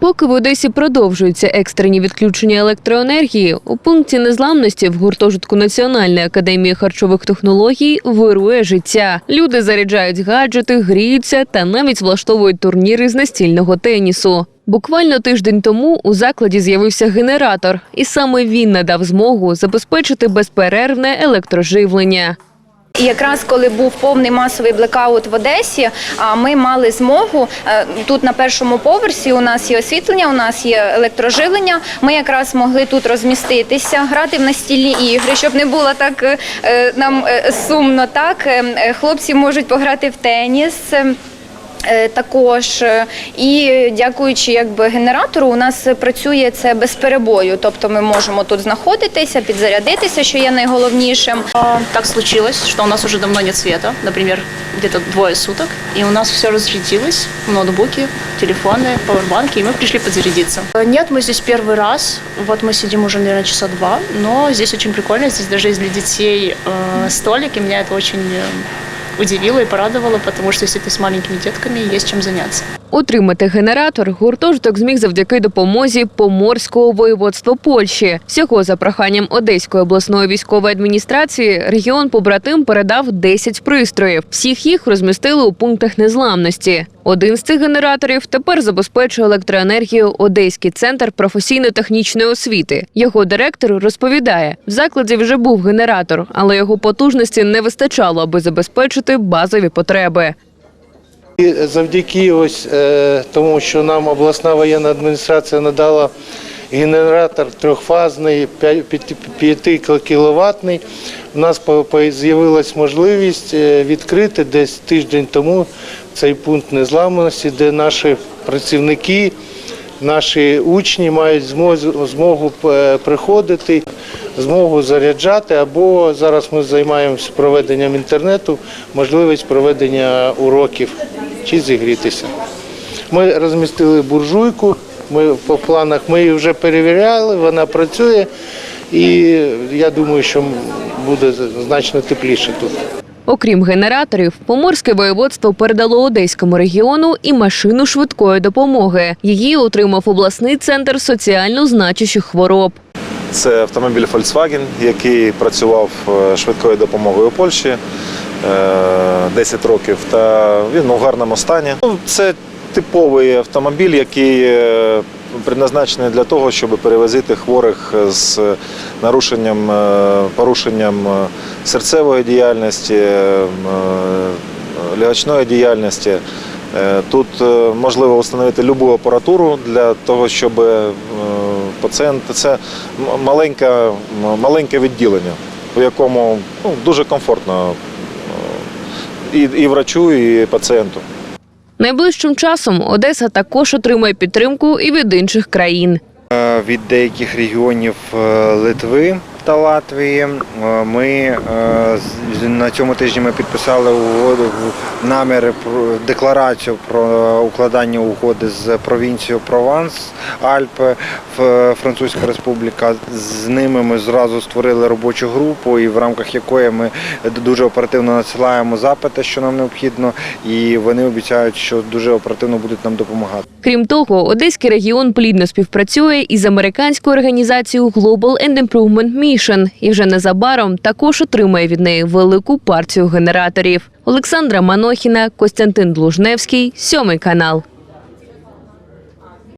Поки в Одесі продовжуються екстрені відключення електроенергії, у пункті незламності в гуртожитку Національної академії харчових технологій вирує життя. Люди заряджають гаджети, гріються та навіть влаштовують турніри з настільного тенісу. Буквально тиждень тому у закладі з'явився генератор, і саме він надав змогу забезпечити безперервне електроживлення. І якраз коли був повний масовий блекаут в Одесі, ми мали змогу е, тут на першому поверсі. У нас є освітлення, у нас є електрожилення. Ми якраз могли тут розміститися, грати в настільні ігри, щоб не було так е, е, нам сумно. Так Е, е, хлопці можуть пограти в теніс. е, Е, Також е, і дякуючи якби генератору, у нас працює це без перебою. Тобто ми можемо тут знаходитися, підзарядитися, що є найголовнішим. А, Так случилось, что у нас уже давно нет света, например, где-то двое суток, и у нас все разрядилось, ноутбуки, телефоны, пауэрбанки, и мы пришли подзарядиться. Э, Нет, мы здесь первый раз, вот мы сидим уже, наверное, часа два, но здесь очень прикольно, здесь даже есть для детей э, столик, и меня это очень э, удивило и порадовало, потому что если ты с маленькими детками, есть чем заняться. Отримати генератор гуртожиток зміг завдяки допомозі Поморського воєводства Польщі. Всього за проханням Одеської обласної військової адміністрації регіон побратим передав 10 пристроїв. Всіх їх розмістили у пунктах незламності. Один з цих генераторів тепер забезпечує електроенергію Одеський центр професійно-технічної освіти. Його директор розповідає, в закладі вже був генератор, але його потужності не вистачало, аби забезпечити базові потреби. І завдяки ось е, тому, що нам обласна воєнна адміністрація надала генератор трьохфазний 5 кіловатний, у нас з'явилась можливість е, відкрити десь тиждень тому цей пункт незламності, де наші працівники, наші учні мають змогу е, приходити, змогу заряджати, або зараз ми займаємося проведенням інтернету, можливість проведення уроків чи зігрітися. Ми розмістили буржуйку, ми по планах ми її вже перевіряли, вона працює, і я думаю, що буде значно тепліше тут. Окрім генераторів, Поморське воєводство передало Одеському регіону і машину швидкої допомоги. Її отримав обласний центр соціально значущих хвороб. Це автомобіль Volkswagen, який працював е, швидкою допомогою у Польщі 10 років. Та він у гарному стані. Ну, Це типовий автомобіль, який е, предназначений для того, щоб перевозити хворих з нарушенням, е, порушенням е, серцевої діяльності, е, е, діяльності. Е, Тут е, можливо встановити будь-яку апаратуру для того, щоб е, пацієнт це маленьке, маленьке відділення, у якому ну, дуже комфортно е, і, і врачу, і пацієнту. Найближчим часом Одеса також отримає підтримку і від інших країн. Е, від деяких регіонів е, Литви та Латвії. Е, Ми е, на цьому тижні ми підписали угоду наміри декларацію про укладання угоди з провінцією Прованс Альпи Французька Республіка. З ними ми зразу створили робочу групу, і в рамках якої ми дуже оперативно надсилаємо запити, що нам необхідно, і вони обіцяють, що дуже оперативно будуть нам допомагати. Крім того, Одеський регіон плідно співпрацює із американською організацією Global and Improvement Mission і вже незабаром також отримає від неї велику партію генераторів. Олександра Манохіна, Костянтин Длужневський, сьомий канал.